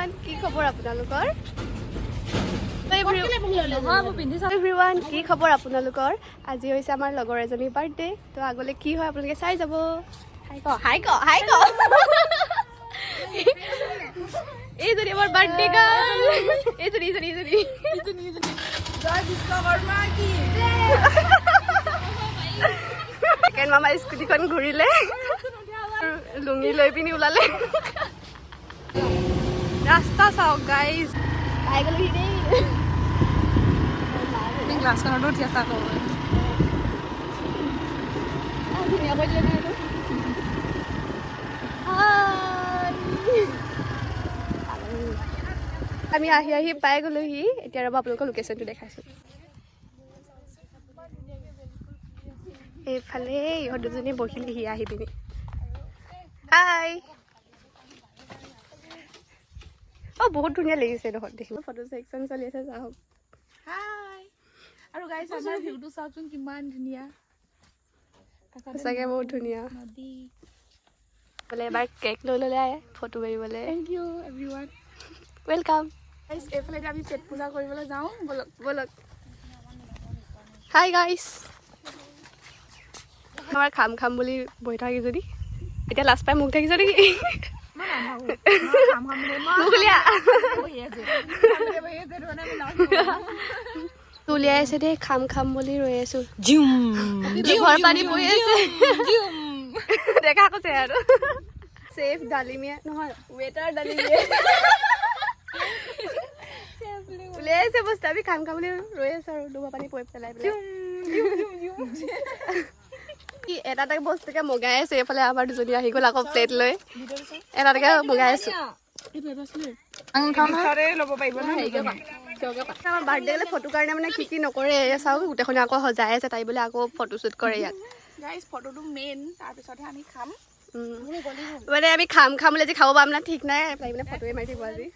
Everyone কি খবৰ আপোনালোকৰ? এভৰিৱান কি খবৰ আপোনালোকৰ? আজি হৈছে আমাৰ লগৰ এজনীৰ বাৰ্থডে তো আগলৈ কি হয় আপোনালোকে চাই যাব। হাই ক হাই ক হাই ক। এইজনী আমাৰ বাৰ্থডে গাৰ্ল এইজনী এইজনী এইজনী ছেকেণ্ড মামা স্কুটিখন ঘূৰিলে। লুঙি লৈ পিনি ওলালে। ৰাস্তা চাওক গাইজ পাই গলো দেই মই ক্লাছখনতো উঠি আছা কৰো আমি আহি আহি পাই গ'লোহি। এতিয়া ৰ'ব আপোনালোকৰ লোকেশ্যনটো দেখাইছোঁ। এইফালে ইহঁত দুজনী বহিলহি আহি পিনি। হাই অঁ বহুত ধুনীয়া লাগিছে দেখোন দেখিব ফটো ছেকশ্যন চলি আছে চাওক হাই আৰু গাইছ আমাৰ ভিউটো চাওকচোন কিমান ধুনীয়া। সঁচাকৈ বহুত ধুনীয়া। নদী। বোলে এবাৰ কেক লৈ ল'লে ফটো মাৰিবলৈ। থেংক ইউ এভৰিৱান ৱেলকাম এইফালে এতিয়া আমি পেট পূজা কৰিবলৈ যাওঁ। ব'লক বলক। হাই গাইছ আমাৰ খাম খাম বুলি বহি থাকি যদি। এতিয়া লাষ্ট পাই মোক দেখিছ নেকি? উলিয়াই আছে দেই খাম খাম বুলি ৰৈ আছো। ঘৰ পানী পৰি আছে। দেখা কৈছে আৰু। চেফ ডালিমিয়া নহয় ৱেটাৰ ডালিমিয়া। উলিয়াই আছে বস্তু আমি খাম খাম বুলি ৰৈ আছো আৰু। ডুবা পানী পৰি পেলাই পেলাই। কি এটা এটা বস্তুকে মগাই আছে এইফালে আমাৰ দুজনী আহি গ'ল আকৌ প্লেট লৈ। এটা এটাকে মগাই আছো। আমাৰ বাৰ্থডে গ'লে ফটো কাৰণে মানে কি কি নকৰে চাওক গোটেইখনে আকৌ সজাই আছে তাই বোলে আকৌ ফটো শ্বুট কৰে ইয়াত। ফটোটো মেইন তাৰপিছতহে আমি খাম। মানে আমি খাম খাম বুলি আজি খাব পাম না ঠিক নাই? তাই মানে ফটোৱে মাৰি থাকিব আজি।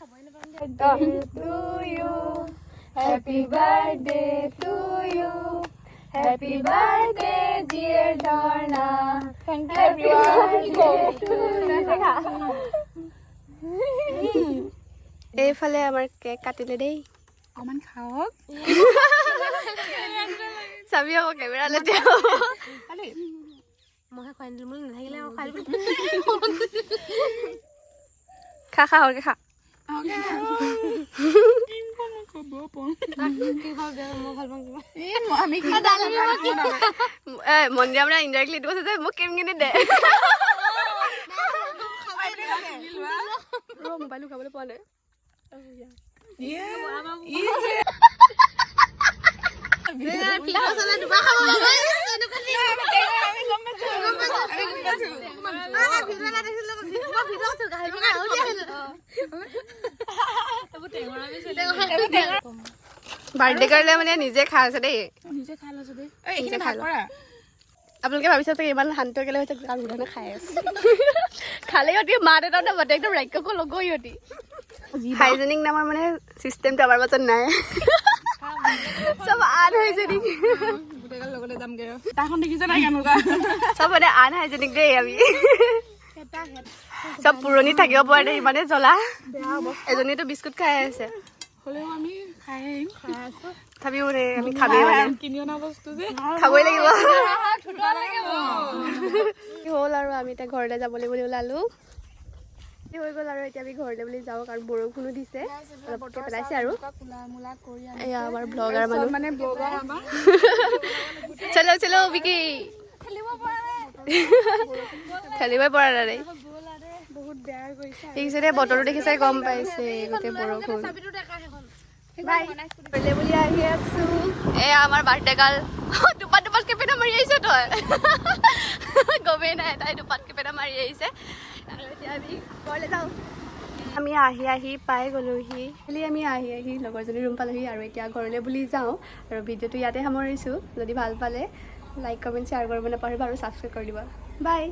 happy birthday to you happy birthday dear Dharna এইফালে আমাৰ কেক কাটিলে দেই অকণমান খাওক চাবি আকৌ কেমেৰালৈ দিয়া খালি খা খা সৰকে খা আমি এ মন্দিৰা মানে ইনডাইৰেক্টলি এইটো কৈছে যে মোক কেম কিনি দে মোবাইলটো খাবলৈ পোৱা নাই বাৰ্থডে কৰিলে মানে নিজে খাই আছে দেই। নিজে খাই লৈছো দেই। এইখিনি ভাগ কৰা। আপোনালোকে ভাবিছে চাগে ইমান শান্ত কেলে হৈছে কাৰণ গোটেইখনে খাই আছে। খালে সিহঁতি মা দেউতা বাটে একদম ৰাক্ষকো লগো সিহঁতি। হাইজেনিক নামৰ মানে চিষ্টেমটো আমাৰ মাজত নাই। চব আনহাইজেনিক গোটেইগাল লগতে যামগে। তাখন দেখিছে নাই কেনেকুৱা চব মানে আনহাইজেনিক দেই আমি। চব পুৰণি থাকিব পৰা নাই ইমানে জ্বলা। এজনীতো বিস্কুট খাই আছে। হ'লেও আমি খাই আহিম। খাই আছো তথাপিও মানে আমি খামেই মানে। কিনি অনা বস্তু যে। খাবই লাগিব। কি হ'ল আৰু আমি এতিয়া ঘৰলৈ যাবলৈ বুলি ওলালো। কি হৈ গ'ল আৰু এতিয়া আমি ঘৰলৈ বুলি যাওঁ কাৰণ বৰষুণো দিছে। অলপকে পেলাইছে আৰু। এয়া আমাৰ ব্লগাৰ মানুহ। মানে চলো চলো বিকি। খেলিবই পৰা নাই। বহুত বেয়া কৰিছে দেখিছে দে বতৰটো দেখিছে গম পাইছে গোটেই বৰষুণ। এয়া আমাৰ বাৰ্থডে গাৰ্ল দুপাত দুপাত কেপেনা মাৰি আহিছে তই? গমেই নাই তাই দুপাত কেপেনা মাৰি আহিছে। আমি ঘৰলৈ যাওঁ। আমি আহি আহি পাই গ'লোহি। খালি আমি আহি আহি লগৰজনী ৰুম পালোহি আৰু এতিয়া ঘৰলৈ বুলি যাওঁ। আৰু ভিডিঅ'টো ইয়াতে সামৰিছোঁ। যদি ভালো পালে লাইক কমেণ্ট শ্বেয়াৰ কৰিব নাপাহৰিবা আৰু ছাবস্ক্ৰাইব কৰি দিবা। বাই